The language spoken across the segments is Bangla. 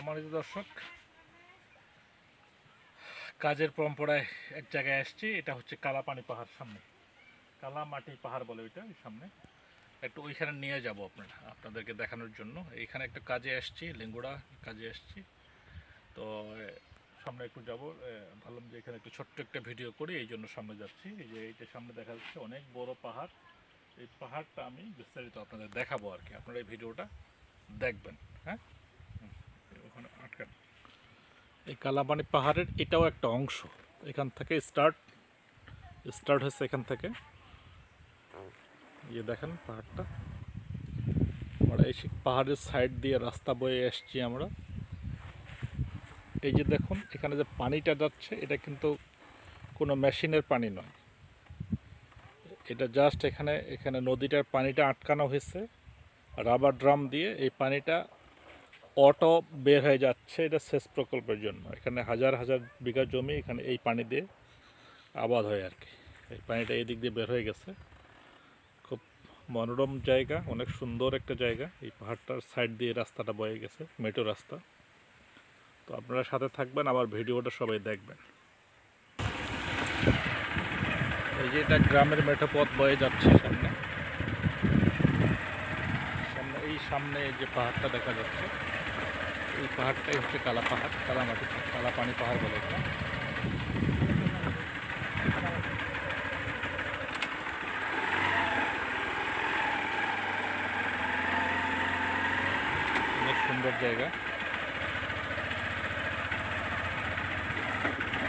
সম্মানিত দর্শক, কাজের পরম্পরায় এক জায়গায় আসছি, এটা হচ্ছে কালাপানি পাহাড় সামনে। কালা মাটি পাহাড় বলে ওইটা ওই সামনে। একটু ওইখানে নিয়ে যাব আপনারা, আপনাদেরকে দেখানোর জন্য। এইখানে একটা কাজে আসছি, লিঙ্গুড়া কাজে আসছি। তো সামনে একটু যাব ভাবলাম যে এখানে একটু ছোট্ট একটা ভিডিও করি, এই জন্য সামনে যাচ্ছি। এই যে এইটা সামনে দেখা যাচ্ছে, অনেক বড় পাহাড়। এই পাহাড়টা আমি বিস্তারিত আপনাদের দেখাবো আর কি, আপনারা এই ভিডিওটা দেখবেন হ্যাঁ? এই কালাপানি পাহাড়ের এটাও একটা অংশ। এখান থেকে স্টার্ট স্টার্ট হয়েছে এখান থেকে। ইয়ে দেখেন পাহাড়টা। আমরা এই পাহাড়ের সাইড দিয়ে রাস্তা বয়ে এসছি আমরা। এই যে দেখুন, এখানে যে পানিটা যাচ্ছে, এটা কিন্তু কোনো মেশিনের পানি নয়। এটা জাস্ট এখানে এখানে নদীটার পানিটা আটকানো হয়েছে। রাবার ড্রাম দিয়ে এই পানিটা অটো বের হয়ে যাচ্ছে, এটা সেচ প্রকল্পের জন্য। এখানে হাজার হাজার বিঘা জমি এখানে এই পানি দিয়ে আবাদ হয় আর কি। এই পানিটা এই দিক দিয়ে বের হয়ে গেছে। খুব মনোরম জায়গা, অনেক সুন্দর একটা জায়গা। এই পাহাড়টার সাইড দিয়ে রাস্তাটা বয়ে গেছে মেটো রাস্তা। তো আপনারা সাথে থাকবেন আবার ভিডিওটা সবাই দেখবেন। এই যে এটা গ্রামের মেঠো পথ বয়ে যাচ্ছে সামনে। সামনে, এই সামনে যে পাহাড়টা দেখা যাচ্ছে। এই পাহাড়টাই হচ্ছে কালা পাহাড় কালামাটি কালা পানি পাহাড় বলে এটা। অনেক সুন্দর জায়গা।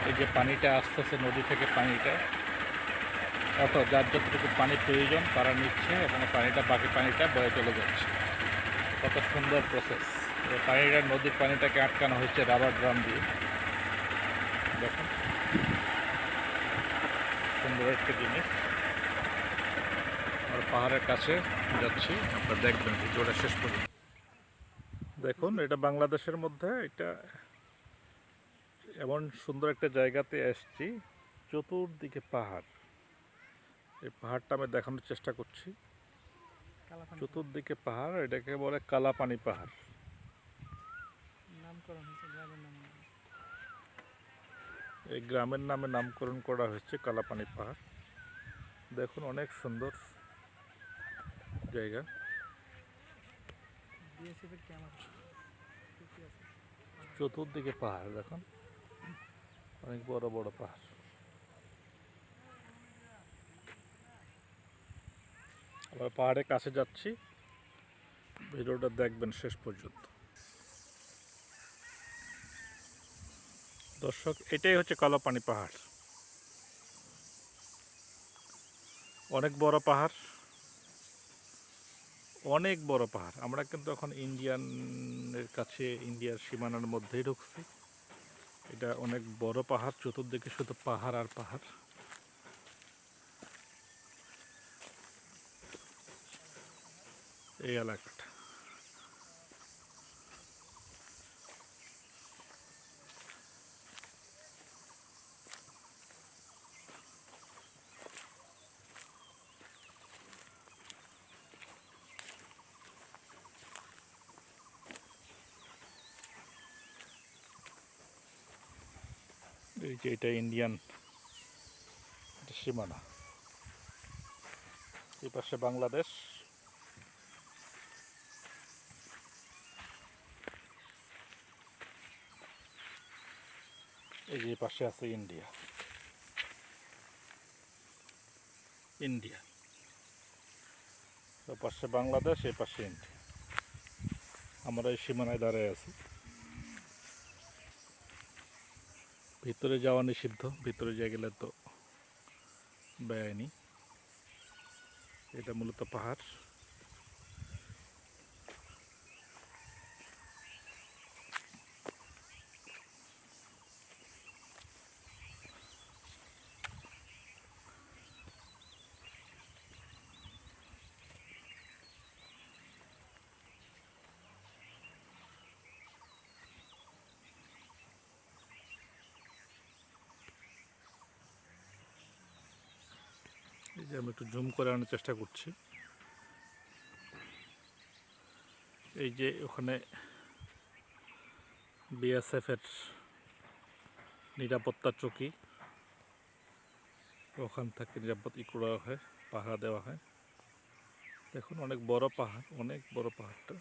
এই যে পানিটা আসতেছে নদী থেকে পানিটা অটো যার যতটুকু পানি প্রয়োজন, তারা নিচ্ছে এবং পানিটা, বাকি পানিটা বয়ে চলে যাচ্ছে। কত সুন্দর প্রসেস পানিটা নদীর পানিটাকে আটকানো হয়েছে রাবার ড্রাম দিয়ে। দেখুন। সুন্দর একটা জিনিস। আর পাহাড়ের কাছে যাচ্ছি আপনারা দেখবেন ভিডিওটা শেষ পর্যন্ত। দেখুন এটা বাংলাদেশের মধ্যে এটা এমন সুন্দর একটা জায়গাতে এসছি চতুর্দিকে পাহাড়। এই পাহাড়টা আমি দেখানোর চেষ্টা করছি। চতুর্দিকে পাহাড় এটাকে বলে কালাপানি পাহাড়। নামকরণ হয়েছে গ্রামের নাম এই গ্রামের নামে নামকরণ করা হয়েছে কালাপানি পাহাড়। দেখুন অনেক সুন্দর জায়গা। চতুর্দিকে পাহাড় দেখুন। অনেক বড় বড় পাহাড়। আমরা পাহাড়ের কাছে যাচ্ছি। ভিডিওটা দেখবেন শেষ পর্যন্ত। দর্শক, এটাই হচ্ছে কালাপানি পাহাড়। অনেক বড় পাহাড়, অনেক বড় পাহাড়। আমরা কিন্তু এখন ইন্ডিয়ানের কাছে, ইন্ডিয়ার সীমানার মধ্যেই ঢুকছি। এটা অনেক বড় পাহাড়, চতুর্দিকে শুধু পাহাড় আর পাহাড়। এই এলাকাটা। এই যে এটা ইন্ডিয়ান সীমানা। এই পাশে বাংলাদেশ। এই যে পাশে আছে ইন্ডিয়া ইন্ডিয়া পাশে বাংলাদেশ, এই পাশে ইন্ডিয়া আমরা এই সীমানায় দাঁড়ায় আছি। ভিতরে যাওয়া নিষিদ্ধ ভিতরে যা গেলে তো বেআইনি এটা মূলত পাহাড়। যে আমি একটু জুম করে আনার চেষ্টা করছি। এই যে ওখানে বিএসএফের নিরাপত্তা চৌকি, ওখান থেকে নিরাপদ ই করা হয় পাহাড়া দেওয়া হয়। দেখুন, অনেক বড় পাহাড়, অনেক বড় পাহাড়টা।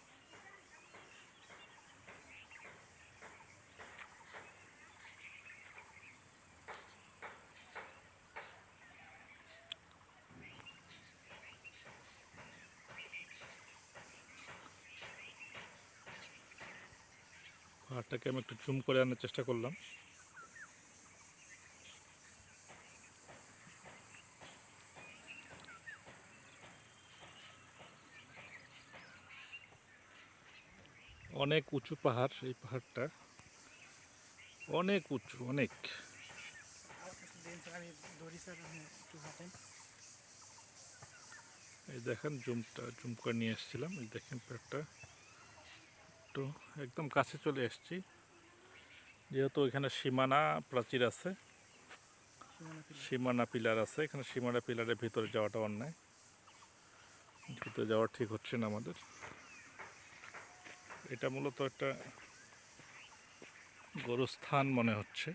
পাহাড়টাকে আমি একটু জুম করে আনার চেষ্টা করলাম। অনেক উঁচু পাহাড় এই পাহাড়টা। অনেক উঁচু, অনেক। এই দেখেন জুমটা জুম করে নিয়ে এসেছিলাম। এই দেখেন পাহাড়টা। একটু একদম কাছে চলে এসছি। যেহেতু এখানে সীমানা প্রাচীর আছে। সীমানা পিলার। আছে। এখানে সীমানা পিলারের ভিতরে যাওয়াটা অন্যায়। ভিতরে যাওয়া ঠিক হচ্ছে না আমাদের। এটা মূলত একটা গরুস্থান মনে হচ্ছে।